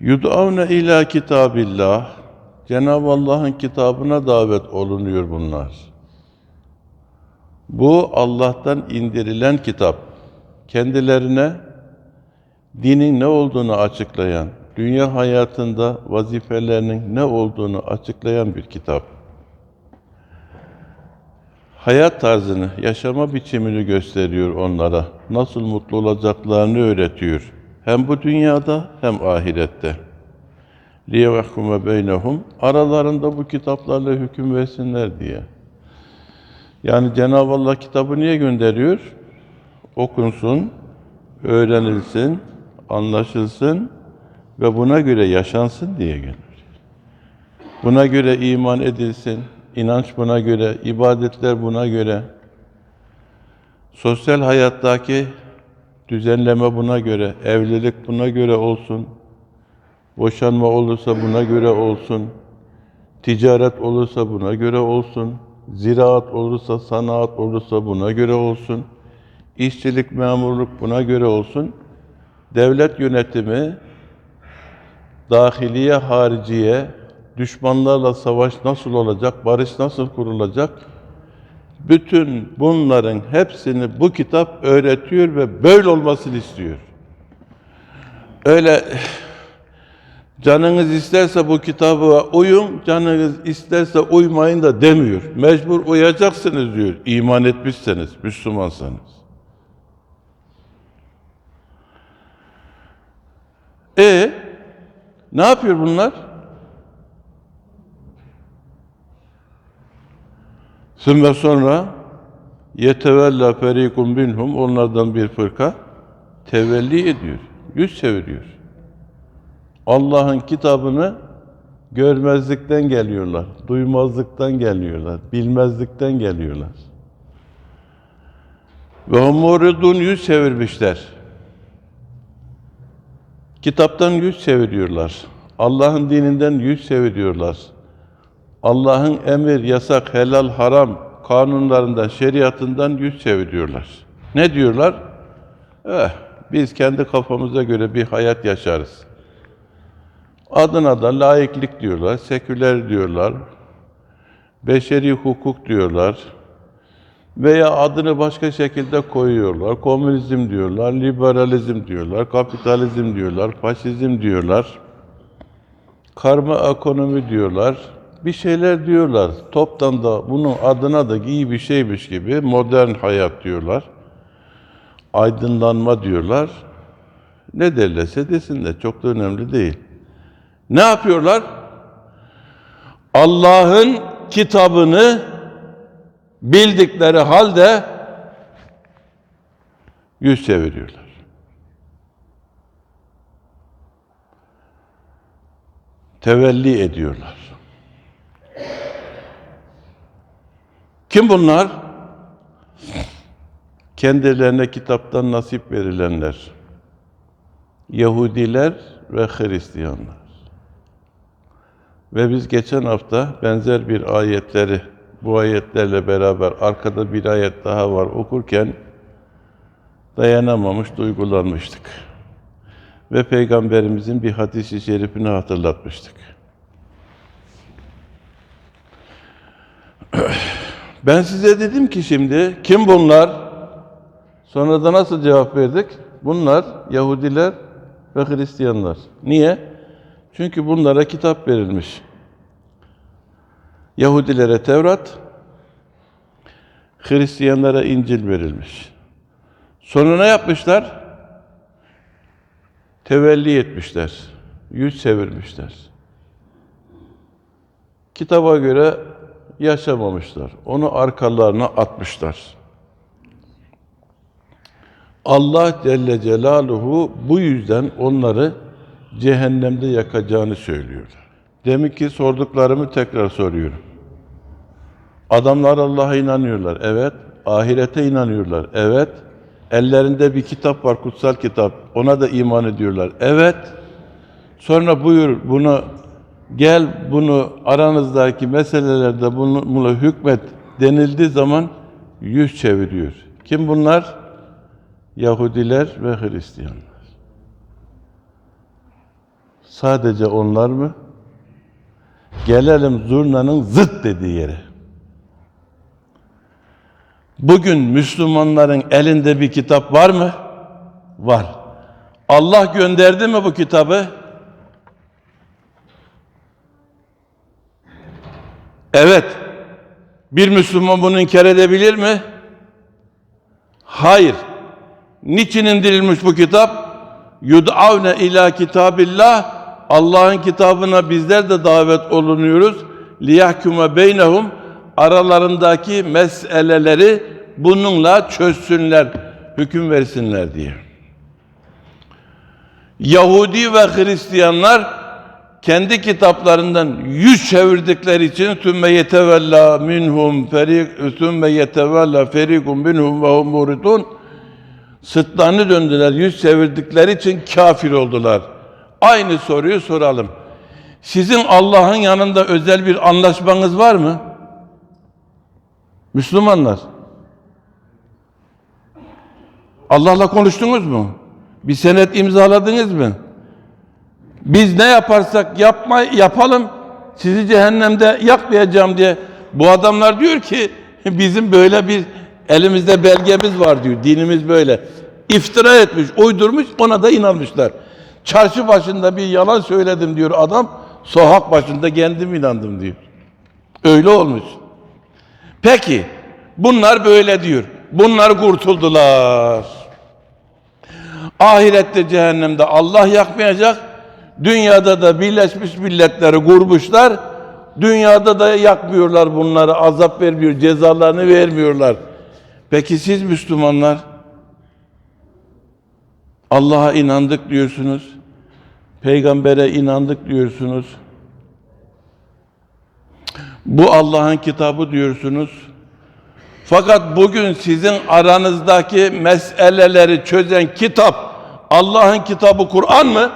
Yud'avne ila kitabillah. Cenab-ı Allah'ın kitabına davet olunuyor bunlar. Bu Allah'tan indirilen kitap. Kendilerine dinin ne olduğunu açıklayan, dünya hayatında vazifelerinin ne olduğunu açıklayan bir kitap. Hayat tarzını, yaşama biçimini gösteriyor onlara. Nasıl mutlu olacaklarını öğretiyor. Hem bu dünyada hem ahirette. لِيَوَحْكُمَ بَيْنَهُمْ Aralarında bu kitaplarla hüküm versinler diye. Yani Cenab-ı Allah kitabı niye gönderiyor? Okunsun, öğrenilsin, anlaşılsın ve buna göre yaşansın diye gönderiyor. Buna göre iman edilsin, inanç buna göre, ibadetler buna göre, sosyal hayattaki düzenleme buna göre, evlilik buna göre olsun, boşanma olursa buna göre olsun, ticaret olursa buna göre olsun, ziraat olursa, sanat olursa buna göre olsun, işçilik, memurluk buna göre olsun, devlet yönetimi, dahiliye, hariciye, düşmanlarla savaş nasıl olacak, barış nasıl kurulacak? Bütün bunların hepsini bu kitap öğretiyor ve böyle olmasını istiyor. Öyle canınız isterse bu kitaba uyun, canınız isterse uymayın da demiyor. Mecbur uyacaksınız diyor, iman etmişseniz, Müslümansanız. E ne yapıyor bunlar? Sümme sonra yetevella ferikun minhum onlardan bir fırka tevelli ediyor. Yüz çeviriyor. Allah'ın kitabını görmezlikten geliyorlar, duymazlıktan geliyorlar, bilmezlikten geliyorlar. Ve humuridun yüz çevirmişler. Kitaptan yüz çeviriyorlar. Allah'ın dininden yüz çeviriyorlar. Allah'ın emir, yasak, helal, haram kanunlarından, şeriatından yüz çeviriyorlar. Ne diyorlar? Eh, biz kendi kafamıza göre bir hayat yaşarız. Adına da laiklik diyorlar, seküler diyorlar, beşeri hukuk diyorlar veya adını başka şekilde koyuyorlar. Komünizm diyorlar, liberalizm diyorlar, kapitalizm diyorlar, faşizm diyorlar, karma ekonomi diyorlar, bir şeyler diyorlar. Toptan da bunun adına da iyi bir şeymiş gibi modern hayat diyorlar. Aydınlanma diyorlar. Ne derlerse desinler, çok da önemli değil. Ne yapıyorlar? Allah'ın kitabını bildikleri halde yüz çeviriyorlar. Tevelli ediyorlar. Kim bunlar? Kendilerine kitaptan nasip verilenler. Yahudiler ve Hristiyanlar. Ve biz geçen hafta benzer bir ayetleri bu ayetlerle beraber arkada bir ayet daha var okurken dayanamamış, duygulanmıştık. Ve Peygamberimizin bir hadisi şerifini hatırlatmıştık. Ben size dedim ki şimdi kim bunlar? Sonra da nasıl cevap verdik? Bunlar Yahudiler ve Hristiyanlar. Niye? Çünkü bunlara kitap verilmiş. Yahudilere Tevrat, Hristiyanlara İncil verilmiş. Sonra ne yapmışlar? Tevelli etmişler. Yüz çevirmişler. Kitaba göre yaşamamışlar. Onu arkalarına atmışlar. Allah Celle Celaluhu bu yüzden onları cehennemde yakacağını söylüyor. Demek ki sorduklarımı tekrar soruyorum. Adamlar Allah'a inanıyorlar. Evet. Ahirete inanıyorlar. Evet. Ellerinde bir kitap var, kutsal kitap. Ona da iman ediyorlar. Evet. Sonra buyur bunu gel bunu aranızdaki meselelerde bunu, bunu hükmet denildiği zaman yüz çeviriyor. Kim bunlar? Yahudiler ve Hristiyanlar. Sadece onlar mı? Gelelim zurnanın zıt dediği yere. Bugün Müslümanların elinde bir kitap var mı? Var. Allah gönderdi mi bu kitabı? Evet. Bir Müslüman bunu inkar edebilir mi? Hayır. Niçin indirilmiş bu kitap? Yud'avne ila kitabillah Allah'ın kitabına bizler de davet olunuyoruz. Liyahkume beynehum aralarındaki meseleleri bununla çözsünler, hüküm versinler diye. Yahudi ve Hristiyanlar kitaplarından yüz çevirdikleri için tümme yetevella minhum ferik tümme yetevella ferikun minhum ve hum muridun sırtlarını döndüler yüz çevirdikleri için kafir oldular. Aynı soruyu soralım. Sizin Allah'ın yanında özel bir anlaşmanız var mı? Müslümanlar. Allah'la konuştunuz mu? Bir senet imzaladınız mı? Biz ne yaparsak yapma yapalım sizi cehennemde yakmayacağım diye bu adamlar diyor ki bizim böyle bir elimizde belgemiz var diyor. Dinimiz böyle. İftira etmiş, uydurmuş, ona da inanmışlar. Çarşı başında bir yalan söyledim diyor adam. Sokak başında kendim inandım diyor. Öyle olmuş. Peki bunlar böyle diyor. Bunlar kurtuldular. Ahirette cehennemde Allah yakmayacak. Dünyada da Birleşmiş Milletleri kurmuşlar. Dünyada da yakmıyorlar bunları, azap vermiyor, cezalarını vermiyorlar. Peki siz Müslümanlar Allah'a inandık diyorsunuz. Peygambere inandık diyorsunuz. Bu Allah'ın kitabı diyorsunuz. Fakat bugün sizin aranızdaki meseleleri çözen kitap Allah'ın kitabı Kur'an mı?